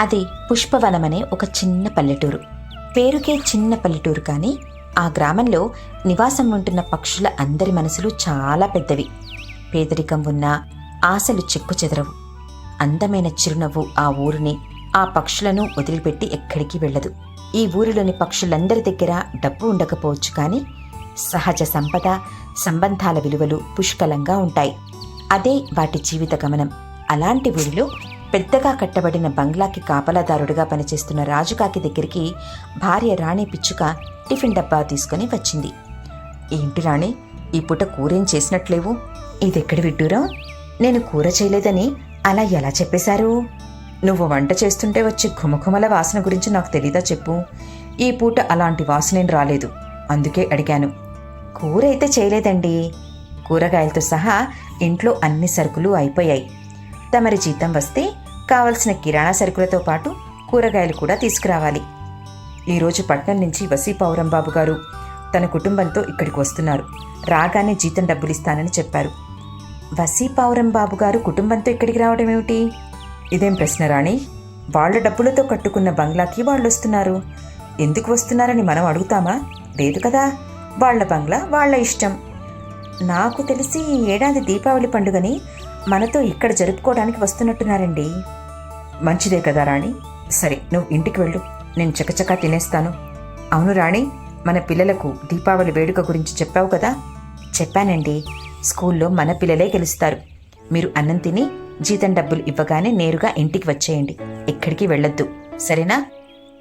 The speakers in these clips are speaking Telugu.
అది పుష్పవనమనే ఒక చిన్న పల్లెటూరు. పేరుకే చిన్న పల్లెటూరు కానీ ఆ గ్రామంలో నివాసం ఉంటున్న పక్షుల అందరి మనసులు చాలా పెద్దవి. పేదరికం ఉన్నా ఆశలు చెక్కు చెదరవు. అందమైన చిరునవ్వు ఆ ఊరిని ఆ పక్షులను వదిలిపెట్టి ఎక్కడికి వెళ్ళదు. ఈ ఊరిలోని పక్షులందరి దగ్గర డబ్బు ఉండకపోవచ్చు కానీ సహజ సంపద సంబంధాల విలువలు పుష్కలంగా ఉంటాయి. అదే వాటి జీవిత గమనం. అలాంటి ఊరిలో పెద్దగా కట్టబడిన బంగ్లాకి కాపలాదారుడుగా పనిచేస్తున్న రాజుకాకి దగ్గరికి భార్య రాణి పిచ్చుక టిఫిన్ డబ్బా తీసుకుని వచ్చింది. ఏంటి రాణి ఈ పూట కూరేం చేసినట్లేవు? ఇదెక్కడి విడ్డూరం? నేను కూర చేయలేదని అలా ఎలా చెప్పేశారు? నువ్వు వంట చేస్తుంటే వచ్చే ఘుమఘుమల వాసన గురించి నాకు తెలీదా చెప్పు. ఈ పూట అలాంటి వాసనేం రాలేదు. అందుకే అడిగాను. కూర అయితే చేయలేదండి. కూరగాయలతో సహా ఇంట్లో అన్ని సరుకులు అయిపోయాయి. తమరి జీతం వస్తే కావలసిన కిరాణా సరుకులతో పాటు కూరగాయలు కూడా తీసుకురావాలి. ఈరోజు పట్నం నుంచి వసీ పౌరంబాబు గారు తన కుటుంబంతో ఇక్కడికి వస్తున్నారు. రాగానే జీతం డబ్బులు ఇస్తానని చెప్పారు. వసీ పౌరం బాబు గారు కుటుంబంతో ఇక్కడికి రావడం ఏమిటి? ఇదేం ప్రశ్న రాణి? వాళ్ళ డబ్బులతో కట్టుకున్న బంగ్లాకి వాళ్ళు వస్తున్నారు. ఎందుకు వస్తున్నారని మనం అడుగుతామా? లేదు కదా. వాళ్ళ బంగ్లా వాళ్ళ ఇష్టం. నాకు తెలిసి ఏడాది దీపావళి పండుగని మనతో ఇక్కడ జరుపుకోవడానికి వస్తున్నట్టున్నారండి. మంచిదే కదా రాణి? సరే నువ్వు ఇంటికి వెళ్ళు. నేను చకచకా తినేస్తాను. అవును రాణి మన పిల్లలకు దీపావళి వేడుక గురించి చెప్పావు కదా? చెప్పానండి. స్కూల్లో మన పిల్లలే గెలుస్తారు. మీరు అన్నం తిని జీతం డబ్బులు ఇవ్వగానే నేరుగా ఇంటికి వచ్చేయండి. ఎక్కడికి వెళ్ళొద్దు. సరేనా?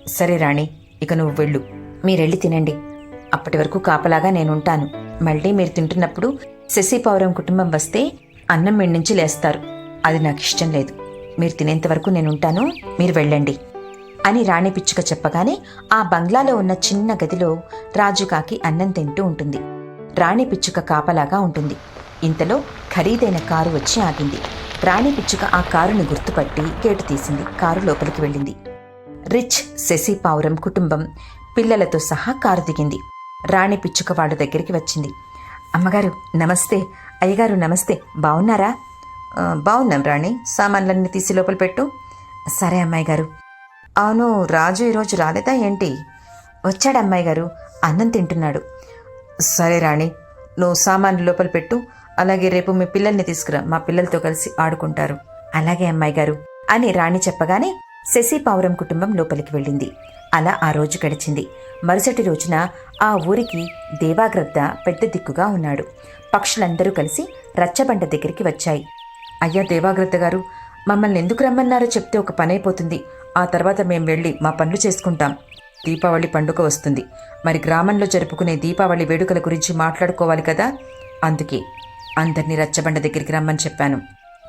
సరే రాణి ఇక నువ్వు వెళ్ళు. మీరెళ్ళి తినండి. అప్పటి వరకు కాపలాగా నేనుంటాను. మళ్ళీ మీరు తింటున్నప్పుడు శశిపౌరం కుటుంబం వస్తే అన్నం మీ నుంచి లేస్తారు. అది నాకు ఇష్టం లేదు. మీరు తినేంత వరకు నేనుంటాను మీరు వెళ్ళండి అని రాణి పిచ్చుక చెప్పగానే ఆ బంగ్లాలో ఉన్న చిన్న గదిలో రాజుకాకి అన్నం తింటూ ఉంటుంది. రాణి పిచ్చుక కాపలాగా ఉంటుంది. ఇంతలో ఖరీదైన కారు వచ్చి ఆగింది. రాణి పిచ్చుక ఆ కారుని గుర్తుపట్టి గేటు తీసింది. కారు లోపలికి వెళ్ళింది. రిచ్ శశి పావురం కుటుంబం పిల్లలతో సహా కారు దిగింది. రాణి పిచ్చుక వాళ్ళ దగ్గరికి వచ్చింది. అమ్మగారు నమస్తే. అయ్యగారు నమస్తే. బాగున్నారా బాగున్నాం రాణి. సామాన్లన్నీ తీసి లోపల పెట్టు. సరే అమ్మాయి గారు అవును రాజు ఈరోజు రాలేదా ఏంటి? వచ్చాడు అమ్మాయి గారు అన్నం తింటున్నాడు. సరే రాణి నువ్వు సామాన్లు లోపల పెట్టు. అలాగే రేపు మీ పిల్లల్ని తీసుకురా. మా పిల్లలతో కలిసి ఆడుకుంటారు. అలాగే అమ్మాయి గారు అని రాణి చెప్పగానే శశి పావురం కుటుంబం లోపలికి వెళ్ళింది. అలా ఆ రోజు గడిచింది. మరుసటి రోజున ఆ ఊరికి దేవాగ్రద్ద పెద్ద దిక్కుగా ఉన్నాడు. పక్షులందరూ కలిసి రచ్చబండ దగ్గరికి వచ్చాయి. అయ్యా దేవాగ్రత గారు మమ్మల్ని ఎందుకు రమ్మన్నారో చెప్తే ఒక పని అయిపోతుంది. ఆ తర్వాత మేం వెళ్ళి మా పనులు చేసుకుంటాం. దీపావళి పండుగ వస్తుంది. మరి గ్రామంలో జరుపుకునే దీపావళి వేడుకల గురించి మాట్లాడుకోవాలి కదా? అందుకే అందరినీ రచ్చబండ దగ్గరికి రమ్మని చెప్పాను.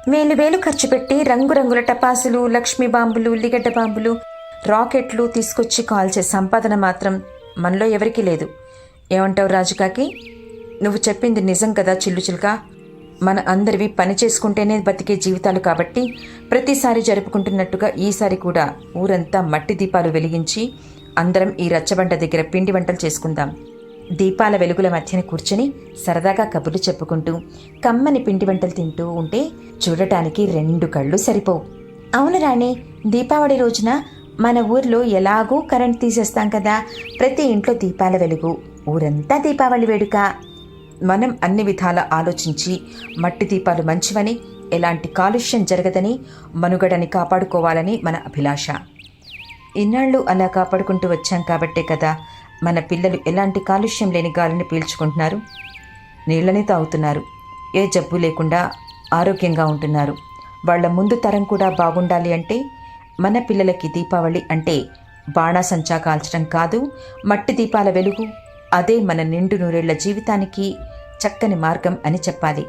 వేలు వేలు ఖర్చు పెట్టి రంగురంగుల టపాసులు లక్ష్మీ బాంబులు ఉల్లిగడ్డ బాంబులు రాకెట్లు తీసుకొచ్చి కాల్చే సంపాదన మాత్రం మనలో ఎవరికీ లేదు. ఏమంటావు రాజుకాకి నువ్వు చెప్పింది నిజం కదా చిల్లు మన అందరివి పని చేసుకుంటేనే బతికే జీవితాలు కాబట్టి ప్రతిసారి జరుపుకుంటున్నట్టుగా ఈసారి కూడా ఊరంతా మట్టి దీపాలు వెలిగించి అందరం ఈ రచ్చబండ దగ్గర పిండి వంటలు చేసుకుందాం. దీపాల వెలుగుల మధ్యన కూర్చుని సరదాగా కబుర్లు చెప్పుకుంటూ కమ్మని పిండి వంటలు తింటూ ఉంటే చూడటానికి రెండు కళ్ళు సరిపోవు. అవును రాణి దీపావళి రోజున మన ఊర్లో ఎలాగూ కరెంట్ తీసేస్తాం కదా. ప్రతి ఇంట్లో దీపాల వెలుగు ఊరంతా దీపావళి వేడుక. మనం అన్ని విధాల ఆలోచించి మట్టి దీపాలు మంచివని ఎలాంటి కాలుష్యం జరగదని మనుగడని కాపాడుకోవాలని మన అభిలాష. ఇన్నాళ్ళు అలా కాపాడుకుంటూ వచ్చాం కాబట్టే కదా మన పిల్లలు ఎలాంటి కాలుష్యం లేని గాలిని పీల్చుకుంటున్నారు. నీళ్ళని తాగుతున్నారు. ఏ జబ్బు లేకుండా ఆరోగ్యంగా ఉంటున్నారు. వాళ్ళ ముందు తరం కూడా బాగుండాలి అంటే మన పిల్లలకి దీపావళి అంటే బాణాసంచా కాల్చడం కాదు మట్టి దీపాల వెలుగు అదే మన నిండు నూరేళ్ళ జీవితానికి చక్కని మార్గం అని చెప్పాలి.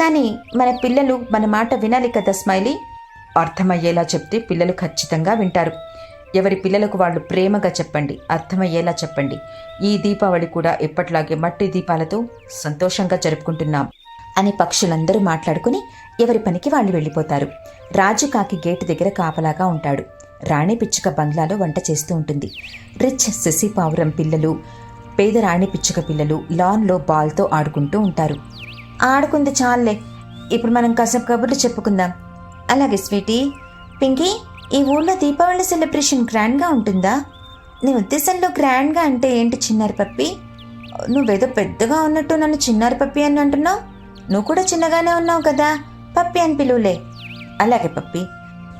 కానీ మన పిల్లలు మన మాట వినాలి కదా స్మైలీ? అర్థమయ్యేలా చెప్తే పిల్లలు ఖచ్చితంగా వింటారు. ఎవరి పిల్లలకు వాళ్ళు ప్రేమగా చెప్పండి అర్థమయ్యేలా చెప్పండి. ఈ దీపావళి కూడా ఎప్పట్లాగే మట్టి దీపాలతో సంతోషంగా జరుపుకుంటున్నాం అని పక్షులందరూ మాట్లాడుకుని ఎవరి పనికి వాళ్ళు వెళ్ళిపోతారు. రాజు కాకి గేటు దగ్గర కాపలాగా ఉంటాడు. రాణి పిచ్చుక బంగ్లాలో వంట చేస్తూ ఉంటుంది. రిచ్ శశిపావురం పిల్లలు పేదరాణి పిచ్చుక పిల్లలు లాన్లో బాల్తో ఆడుకుంటూ ఉంటారు. ఆడుకుంది చాలే ఇప్పుడు మనం కసబ్ కబుర్లు చెప్పుకుందాం. అలాగే స్వీటీ పింకీ ఈ ఊళ్ళో దీపావళి సెలబ్రేషన్ గ్రాండ్గా ఉంటుందా? నీ ఉద్దేశంలో గ్రాండ్గా అంటే ఏంటి చిన్నారి పప్పి? నువ్వేదో పెద్దగా ఉన్నట్టు నన్ను చిన్నారి పప్పి అని అంటున్నావు? నువ్వు కూడా చిన్నగానే ఉన్నావు కదా పప్పి అని పిలువులే. అలాగే పప్పి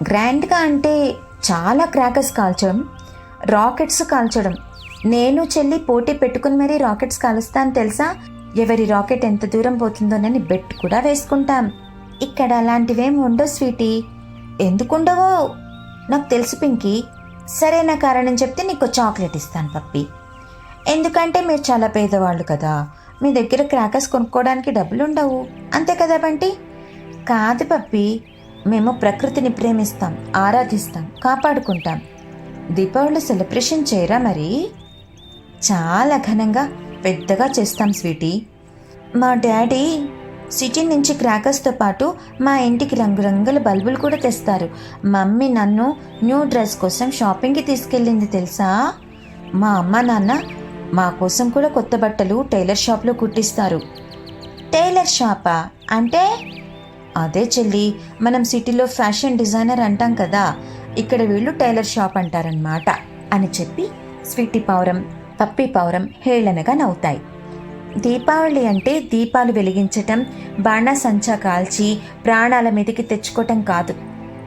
గ్రాండ్గా అంటే చాలా క్రాకర్స్ కాల్చడం రాకెట్స్ కాల్చడం నేను చెల్లి పోటీ పెట్టుకుని మరీ రాకెట్స్ కాలుస్తాను తెలుసా? ఎవరి రాకెట్ ఎంత దూరం పోతుందోనని బెట్ కూడా వేసుకుంటాం. ఇక్కడ అలాంటివేం ఉండవు స్వీటీ. ఎందుకుండవో? నాకు తెలుసు పింకీ. సరైన కారణం చెప్తే నీకు చాక్లెట్ ఇస్తాను పప్పి. ఎందుకంటే మీరు చాలా పేదవాళ్ళు కదా. మీ దగ్గర క్రాకర్స్ కొనుక్కోవడానికి డబ్బులు ఉండవు అంతే కదా బంటి? కాదు పప్పి. మేము ప్రకృతిని ప్రేమిస్తాం ఆరాధిస్తాం కాపాడుకుంటాం. దీపావళి సెలబ్రేషన్ చేయరా మరి? చాలా ఘనంగా పెద్దగా చేస్తాం స్వీటీ. మా డాడీ సిటీ నుంచి క్రాకర్స్తో పాటు మా ఇంటికి రంగురంగుల బల్బులు కూడా తెస్తారు. మమ్మీ నన్ను న్యూ డ్రెస్ కోసం షాపింగ్కి తీసుకెళ్ళింది తెలుసా? మా అమ్మ నాన్న మా కోసం కూడా కొత్త బట్టలు టైలర్ షాప్లో కుట్టిస్తారు. టైలర్ షాపా? అంటే? అదే చెల్లి మనం సిటీలో ఫ్యాషన్ డిజైనర్ అంటాం కదా ఇక్కడ వీళ్ళు టైలర్ షాప్ అంటారనమాట అని చెప్పి స్వీటీ పావురం పప్పి పౌరం హేళనగా నవ్వుతాయి. దీపావళి అంటే దీపాలు వెలిగించటం బాణసంచా కాల్చి ప్రాణాల మీదకి తెచ్చుకోవటం కాదు.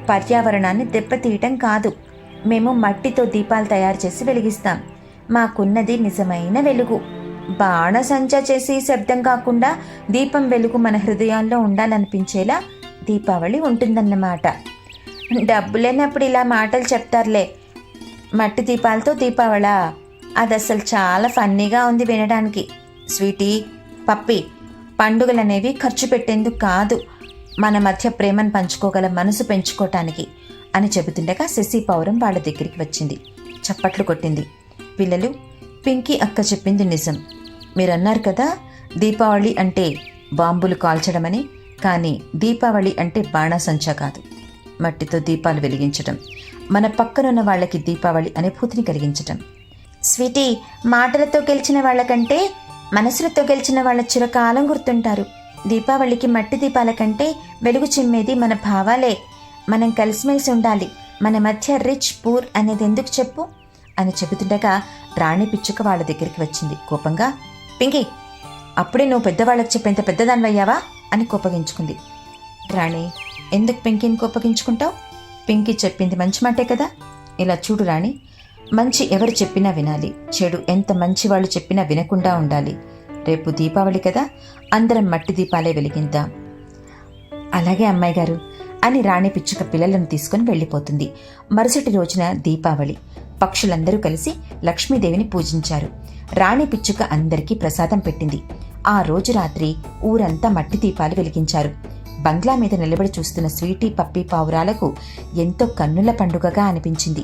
పర్యావరణాన్ని దెబ్బతీయటం కాదు. మేము మట్టితో దీపాలు తయారు చేసి వెలిగిస్తాం. మాకున్నది నిజమైన వెలుగు. బాణసంచా చేసి శబ్దం కాకుండా దీపం వెలుగు మన హృదయాల్లో ఉండాలనిపించేలా దీపావళి ఉంటుందన్నమాట. డబ్బు లేనప్పుడు ఇలా మాటలు చెప్తారులే. మట్టి దీపాలతో దీపావళి? అది అసలు చాలా ఫన్నీగా ఉంది వినడానికి. స్వీటీ పప్పి పండుగలనేవి ఖర్చు పెట్టేందుకు కాదు. మన మధ్య ప్రేమను పంచుకోగల మనసు పెంచుకోవటానికి అని చెబుతుండగా శశి పౌరం వాళ్ళ దగ్గరికి వచ్చింది. చప్పట్లు కొట్టింది. పిల్లలు పింకీ అక్క చెప్పింది నిజం. మీరన్నారు కదా దీపావళి అంటే బాంబులు కాల్చడమని కానీ దీపావళి అంటే బాణాసంచా కాదు. మట్టితో దీపాలు వెలిగించటం మన పక్కనున్న వాళ్ళకి దీపావళి అనుభూతిని కలిగించటం. స్వీటీ మాటలతో గెలిచిన వాళ్ళకంటే మనసులతో గెలిచిన వాళ్ళ చిరకాలం గుర్తుంటారు. దీపావళికి మట్టి దీపాల కంటే వెలుగు చిమ్మేది మన భావాలే. మనం కలిసిమెలిసి ఉండాలి. మన మధ్య రిచ్ పూర్ అనేది ఎందుకు చెప్పు? అని చెబుతుండగా రాణి పిచ్చుక వాళ్ళ దగ్గరికి వచ్చింది. కోపంగా పింకి అప్పుడే నువ్వు పెద్దవాళ్ళకి చెప్పేంత పెద్దదానివయ్యావా? అని కోపగించుకుంది. రాణి ఎందుకు పింకీని కోపగించుకుంటావు? పింకీ చెప్పింది మంచి మాటే కదా. ఇలా చూడు రాణి మంచి ఎవరు చెప్పినా వినాలి. చెడు ఎంత మంచి వాళ్ళు చెప్పినా వినకుండా ఉండాలి. రేపు దీపావళి కదా అందరం మట్టి దీపాలే వెలిగిద్దాం అలాగే అమ్మాయి గారు అని రాణి పిచ్చుక పిల్లలను తీసుకుని వెళ్ళిపోతుంది. మరుసటి రోజున దీపావళి. పక్షులందరూ కలిసి లక్ష్మీదేవిని పూజించారు. రాణి పిచ్చుక అందరికీ ప్రసాదం పెట్టింది. ఆ రోజు రాత్రి ఊరంతా మట్టి దీపాలు వెలిగించారు. బంగ్లా మీద నిలబడి చూస్తున్న స్వీటీ పప్పి పావురాలకు ఎంతో కన్నుల పండుగగా అనిపించింది.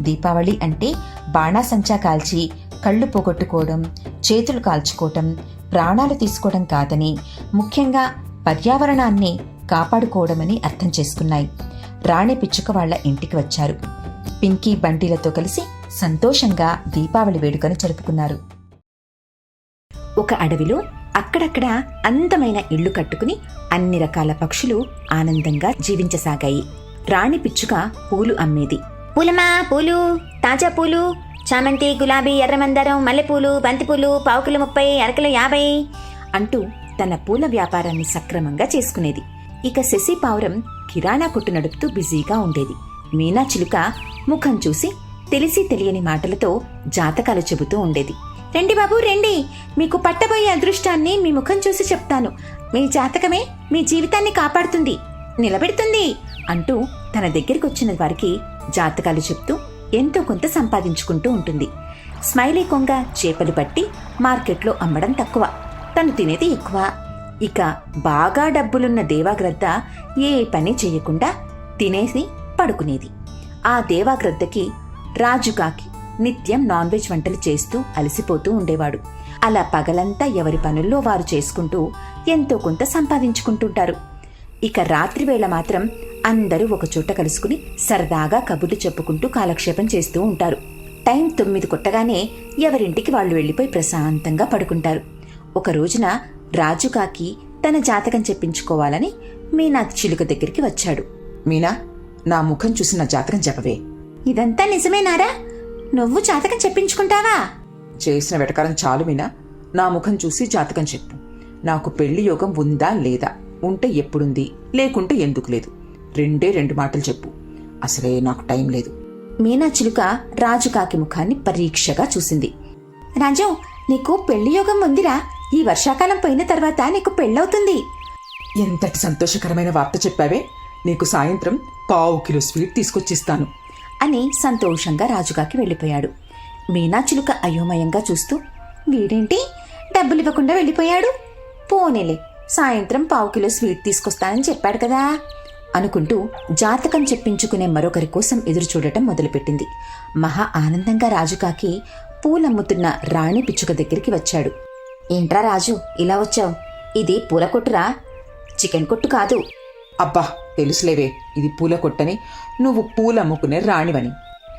దీపావళి అంటే బాణాసంచా కాల్చి కళ్ళు పోగొట్టుకోవడం చేతులు కాల్చుకోవటం ప్రాణాలు తీసుకోవడం కాదని ముఖ్యంగా పర్యావరణాన్ని కాపాడుకోవడమని అర్థం చేసుకున్నాయి. రాణి పిచ్చుక వాళ్ళ ఇంటికి వచ్చారు. పింకీ బంటీలతో కలిసి సంతోషంగా దీపావళి వేడుకను జరుపుకున్నారు. ఒక అడవిలో అక్కడక్కడ అందమైన ఇళ్ళు కట్టుకుని అన్ని రకాల పక్షులు ఆనందంగా జీవించసాగాయి. రాణి పిచ్చుక పూలు అమ్మేది. పూలమా పూలు తాజా పూలు చామంతి గులాబీ ఎర్రమందారం మల్లెపూలు బంతిపూలు పావుకిలో ముప్పై అరకిలో యాభై అంటూ తన పూల వ్యాపారాన్ని సక్రమంగా చేసుకునేది. ఇక శశి పావురం కిరాణా కొట్టు నడుపుతూ బిజీగా ఉండేది. మీనా చిలుక ముఖం చూసి తెలిసి తెలియని మాటలతో జాతకాలు చెబుతూ ఉండేది. రండి బాబు రండి. మీకు పట్టబోయే అదృష్టాన్ని మీ ముఖం చూసి చెప్తాను. మీ జాతకమే మీ జీవితాన్ని కాపాడుతుంది నిలబెడుతుంది అంటూ తన దగ్గరికి వచ్చిన వారికి జాతకాలు చెప్తూ ఎంతో కొంత సంపాదించుకుంటూ ఉంటుంది. స్మైలీ కొంగ చేపలు పట్టి మార్కెట్లో అమ్మడం తక్కువ. తను తినేది ఎక్కువ. ఇక బాగా డబ్బులున్న దేవాగ్రద్ద ఏ పని చేయకుండా తినేసి పడుకునేది. ఆ దేవాగ్రద్దకి రాజుకాకి నిత్యం నాన్ వెజ్ వంటలు చేస్తూ అలసిపోతూ ఉండేవాడు. అలా పగలంతా ఎవరి పనుల్లో వారు చేసుకుంటూ ఎంతో కొంత సంపాదించుకుంటుంటారు. ఇక రాత్రివేళ మాత్రం అందరూ ఒక చోట కలుసుకుని సరదాగా కబుర్లు చెప్పుకుంటూ కాలక్షేపం చేస్తూ ఉంటారు. టైం తొమ్మిది కొట్టగానే ఎవరింటికి వాళ్ళు వెళ్ళిపోయి ప్రశాంతంగా పడుకుంటారు. ఒక రోజున రాజుకాకి తన జాతకం చెప్పించుకోవాలని మీనా చిలుక దగ్గరికి వచ్చాడు. మీనా నా ముఖం చూసి నా జాతకం చెప్పవే. ఇదంతా నిజమేనారా నువ్వు జాతకం చెప్పించుకుంటావా? చేసిన వెటకారం చాలు మీనా. నా ముఖం చూసి జాతకం చెప్పు. నాకు పెళ్ళి యోగం ఉందా లేదా? ఉంటే ఎప్పుడుంది? లేకుంటే ఎందుకు లేదు? రెండే రెండు మాటలు చెప్పు. అసలే నాకు టైం లేదు. మీనా చిలుక రాజుకాకి ముఖాన్ని పరీక్షగా చూసింది. రాజు నీకు పెళ్ళి యోగం ఉందిరా. ఈ వర్షాకాలం పోయిన తర్వాత నీకు పెళ్ళవుతుంది. ఎంతటి సంతోషకరమైన వార్త చెప్పావే. నీకు సాయంత్రం పావు కిలో స్వీట్ తీసుకొచ్చిస్తాను. అని సంతోషంగా రాజుగాకి వెళ్ళిపోయాడు. మీనా చిలుక అయోమయంగా చూస్తూ వీడేంటి? డబ్బులు ఇవ్వకుండా వెళ్ళిపోయాడు? పోనీలే సాయంత్రం పావు కిలో స్వీట్ తీసుకొస్తానని చెప్పాడు కదా. అనుకుంటూ జాతకం చెప్పించుకునే మరొకరి కోసం ఎదురు చూడటం మొదలుపెట్టింది. మహా ఆనందంగా రాజుకాకి పూలమ్ముతున్న రాణి పిచ్చుక దగ్గరికి వచ్చాడు. ఏంట్రా రాజు ఇలా వచ్చావు? ఇది పూల కొట్టురా చికెన్ కొట్టు కాదు. అబ్బా తెలుసులేవే ఇది పూల కొట్టని నువ్వు పూలు అమ్ముకునే రాణివని.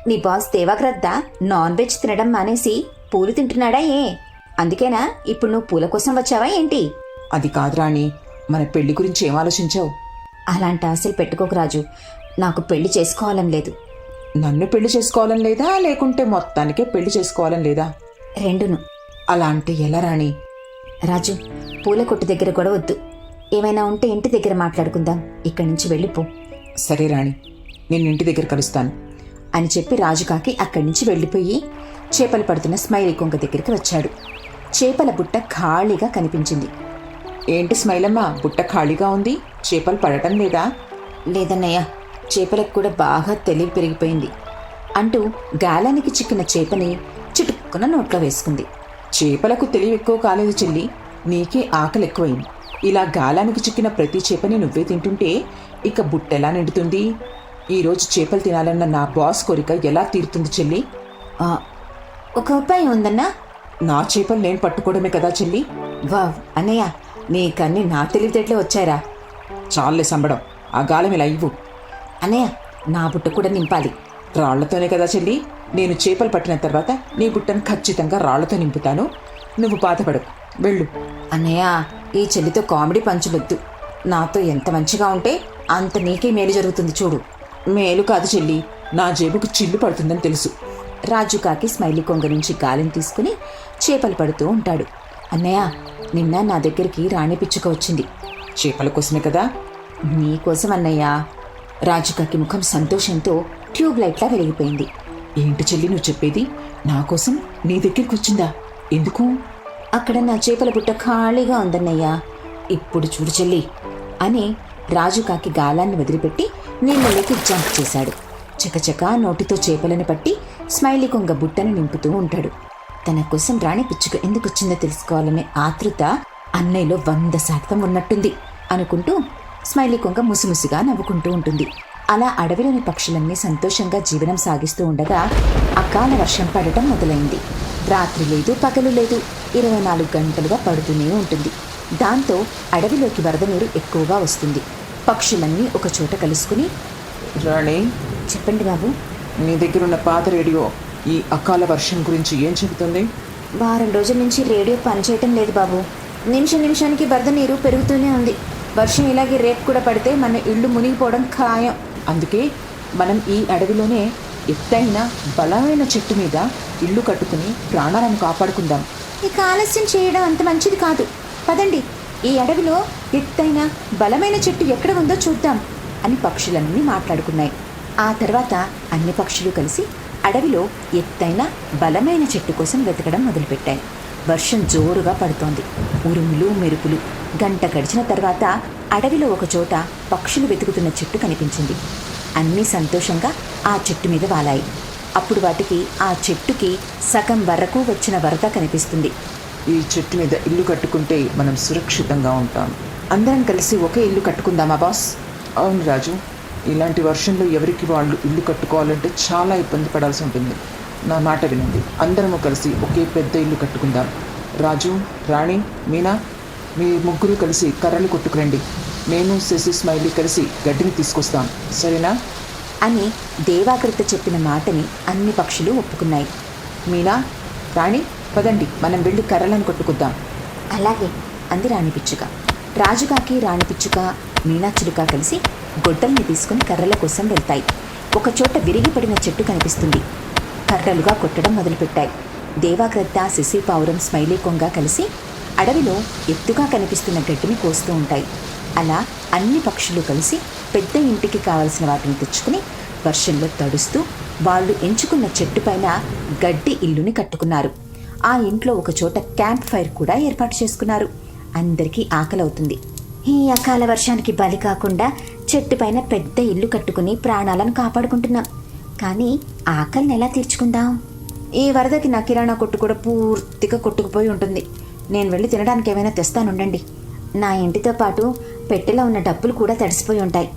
నీ బాస్ దేవాగ్రద్ద నాన్ వెజ్ తినడం మానేసి పూలు తింటున్నాడా ఏ? అందుకేనా ఇప్పుడు నువ్వు పూల కోసం వచ్చావా ఏంటి? అది కాదు రాణి మన పెళ్ళి గురించి ఏం ఆలోచించావు? అలాంటి ఆశలు పెట్టుకోకు రాజు. నాకు పెళ్ళి చేసుకోవాలని లేదు. నన్ను పెళ్ళి చేసుకోవాలని లేదా? లేకుంటే మొత్తానికే పెళ్ళి చేసుకోవాలని లేదా? రెండును. అలా అంటే ఎలా రాణి? రాజు పూల కొట్టు దగ్గర కూడా వద్దు. ఏమైనా ఉంటే ఇంటి దగ్గర మాట్లాడుకుందాం. ఇక్కడి నుంచి వెళ్ళిపో. సరే రాణి నేను ఇంటి దగ్గర కలుస్తాను. అని చెప్పి రాజుకాకి అక్కడి నుంచి వెళ్ళిపోయి చేపలు పడుతున్న స్మైలీ కొంగ దగ్గరికి వచ్చాడు. చేపల బుట్ట ఖాళీగా కనిపించింది. ఏంటి స్మైలమ్మ బుట్ట ఖాళీగా ఉంది? చేపలు పడటం లేదా? లేదన్నయ్య చేపలకు కూడా బాగా తెలివి పెరిగిపోయింది. అంటూ గాలానికి చిక్కిన చేపని చిటుక్కున నోట్లో వేసుకుంది. చేపలకు తెలివి ఎక్కువ కాలేదు చెల్లి. నీకే ఆకలి ఎక్కువైంది. ఇలా గాలానికి చిక్కిన ప్రతి చేపని నువ్వే తింటుంటే ఇక బుట్టెలా నిండుతుంది? ఈరోజు చేపలు తినాలన్న నా బాస్ కోరిక ఎలా తీరుతుంది చెల్లి? ఒక ఉపాయం ఉందన్నా? నా చేపలు నేను పట్టుకోవడమే కదా చెల్లి? వావ్ అన్నయ్య నీకన్నీ నా తెలివితేటలే వచ్చారా చాలే సంబడం ఆ గాలం ఇలా ఇవ్వు. అన్నయ్య నా బుట్ట కూడా నింపాలి. రాళ్ళతోనే కదా చెల్లి నేను చేపలు పట్టిన తర్వాత నీ బుట్టను ఖచ్చితంగా రాళ్ళతో నింపుతాను. నువ్వు బాధపడకు వెళ్ళు. అన్నయ్య ఈ చెల్లితో కామెడీ పంచులొద్దు నాతో ఎంత మంచిగా ఉంటే అంత నీకే మేలు జరుగుతుంది చూడు. మేలు కాదు చెల్లి నా జేబుకు చిల్లు పడుతుందని తెలుసు. రాజు కాకి స్మైలీ కొంగ నుంచి గాలిని తీసుకుని చేపలు పడుతూ ఉంటాడు. అన్నయ్య నిన్న నా దగ్గరికి రాణి పిచ్చుక వచ్చింది. చేపల కోసమే కదా? నీకోసం అన్నయ్యా. రాజుకాకి ముఖం సంతోషంతో ట్యూబ్ లైట్లా వెలిగిపోయింది. ఏంటి చెల్లి నువ్వు చెప్పేది? నా కోసం నీ దగ్గరికి వచ్చిందా? ఎందుకు? అక్కడ నా చేపల బుట్ట ఖాళీగా ఉందన్నయ్యా. ఇప్పుడు చూడు చెల్లి అని రాజుకాకి గాలాన్ని వదిలిపెట్టి నీళ్ళలోకి జంప్ చేశాడు. చకచక నోటితో చేపలను పట్టి స్మైలీ కొంగ బుట్టను నింపుతూ ఉంటాడు. తన కోసం రాణి పిచ్చుక ఎందుకు వచ్చిందో తెలుసుకోవాలనే ఆతృత అన్నయ్యలో వంద శాతం ఉన్నట్టుంది అనుకుంటూ స్మైలీ కొంగ ముసిముసిగా నవ్వుకుంటూ ఉంటుంది. అలా అడవిలోని పక్షులన్నీ సంతోషంగా జీవనం సాగిస్తూ ఉండగా అకాల వర్షం పడటం మొదలైంది. రాత్రి లేదు పగలు లేదు ఇరవై నాలుగు గంటలుగా పడుతూనే ఉంటుంది. దాంతో అడవిలోకి వరద నీరు ఎక్కువగా వస్తుంది. పక్షులన్నీ ఒక చోట కలుసుకుని రాణి? చెప్పండి బాబు. నీ దగ్గర ఉన్న పాత రేడియో ఈ అకాల వర్షం గురించి ఏం చెబుతుంది? వారం రోజుల నుంచి రేడియో పనిచేయటం లేదు బాబు. నిమిష నిమిషానికి వరద నీరు పెరుగుతూనే ఉంది. వర్షం ఇలాగే రేపు కూడా పడితే మన ఇల్లు మునిగిపోవడం ఖాయం. అందుకే మనం ఈ అడవిలోనే ఎత్తైన బలమైన చెట్టు మీద ఇల్లు కట్టుకుని ప్రాణాలను కాపాడుకుందాం. ఇక ఆలస్యం చేయడం అంత మంచిది కాదు. పదండి. ఈ అడవిలో ఎత్తైన బలమైన చెట్టు ఎక్కడ ఉందో చూద్దాం అని పక్షులన్నీ మాట్లాడుకున్నాయి. ఆ తర్వాత అన్ని పక్షులు కలిసి అడవిలో ఎత్తైన బలమైన చెట్టు కోసం వెతకడం మొదలుపెట్టాయి. వర్షం జోరుగా పడుతోంది. ఉరుములు మెరుపులు. గంట గడిచిన తర్వాత అడవిలో ఒక చోట పక్షులు వెతుకుతున్న చెట్టు కనిపించింది. అన్నీ సంతోషంగా ఆ చెట్టు మీద వాలాయి. అప్పుడు వాటికి ఆ చెట్టుకి సగం వరకు వచ్చిన వరద కనిపిస్తుంది. ఈ చెట్టు మీద ఇల్లు కట్టుకుంటే మనం సురక్షితంగా ఉంటాం. అందరం కలిసి ఒకే ఇల్లు కట్టుకుందామా బాస్? అవును రాజు. ఇలాంటి వర్షంలో ఎవరికి వాళ్ళు ఇల్లు కట్టుకోవాలంటే చాలా ఇబ్బంది పడాల్సి ఉంటుంది. నా మాట వినండి. అందరము కలిసి ఒకే పెద్ద ఇల్లు కట్టుకుందాం. రాజు రాణి మీనా మీ ముగ్గురు కలిసి కర్రలు కొట్టుకురండి. నేను శశి స్మైలీ కలిసి గడ్డిని తీసుకొస్తాం. సరేనా? అని దేవాకృత చెప్పిన మాటని అన్ని పక్షులు ఒప్పుకున్నాయి. మీనా రాణి పదండి. మనం వెళ్ళి కర్రలను కొట్టుకుద్దాం. అలాగే అంది రాణి పిచ్చుక. రాజుగాకి రాణి పిచ్చుక మీనాచిలుక కలిసి గొడ్డల్ని తీసుకుని కర్రల కోసం వెళ్తాయి. ఒకచోట విరిగిపడిన చెట్టు కనిపిస్తుంది. కర్రలుగా కొట్టడం మొదలుపెట్టాయి. దేవాగ్రద్ద శిశిపావురం స్మైలీ కొంగ కలిసి అడవిలో ఎత్తుగా కనిపిస్తున్న గడ్డిని కోస్తూ ఉంటాయి. అలా అన్ని పక్షులు కలిసి పెద్ద ఇంటికి కావలసిన వాటిని తెచ్చుకుని వర్షంలో తడుస్తూ వాళ్ళు ఎంచుకున్న చెట్టు పైన గడ్డి ఇల్లుని కట్టుకున్నారు. ఆ ఇంట్లో ఒక చోట క్యాంప్ ఫైర్ కూడా ఏర్పాటు చేసుకున్నారు. అందరికీ ఆకలవుతుంది. ఈ అకాల వర్షానికి బలి కాకుండా చెట్టు పైన పెద్ద ఇల్లు కట్టుకుని ప్రాణాలను కాపాడుకుంటున్నాం. కానీ ఆకలిని ఎలా తీర్చుకుందాం? ఈ వరదకి నా కిరాణా కొట్టు కూడా పూర్తిగా కొట్టుకుపోయి ఉంటుంది. నేను వెళ్ళి తినడానికి ఏమైనా తెస్తానుండండి. నా ఇంటితో పాటు పెట్టెలో ఉన్న డబ్బులు కూడా తడిసిపోయి ఉంటాయి.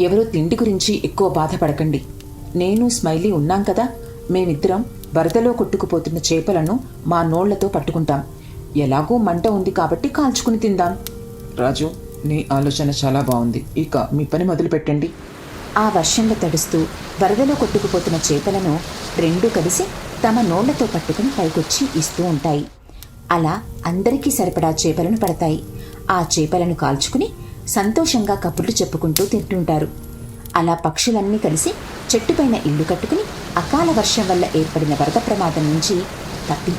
ఎవరో తిండి గురించి ఎక్కువ బాధపడకండి. నేను స్మైలీ ఉన్నాం కదా. మేమిద్దరం వరదలో కొట్టుకుపోతున్న చేపలను మా నోళ్ళతో పట్టుకుంటాం. ఎలాగో మంట ఉంది కాబట్టి కాల్చుకుని తిందాం. రాజు నీ ఆలోచన చాలా బాగుంది. ఇక మీ పని మొదలు పెట్టండి ఆ వర్షంలో తడుస్తూ వరదలో కొట్టుకుపోతున్న చేపలను రెండూ కలిసి తమ నోళ్ళతో పట్టుకుని పైకొచ్చి ఇస్తూ ఉంటాయి. అలా అందరికీ సరిపడా చేపలను పడతాయి. ఆ చేపలను కాల్చుకుని సంతోషంగా కబుర్లు చెప్పుకుంటూ తింటుంటారు. అలా పక్షులన్నీ కలిసి చెట్టుపైన ఇల్లు కట్టుకుని అకాల వర్షం వల్ల ఏర్పడిన వరద ప్రమాదం నుంచి తప్పి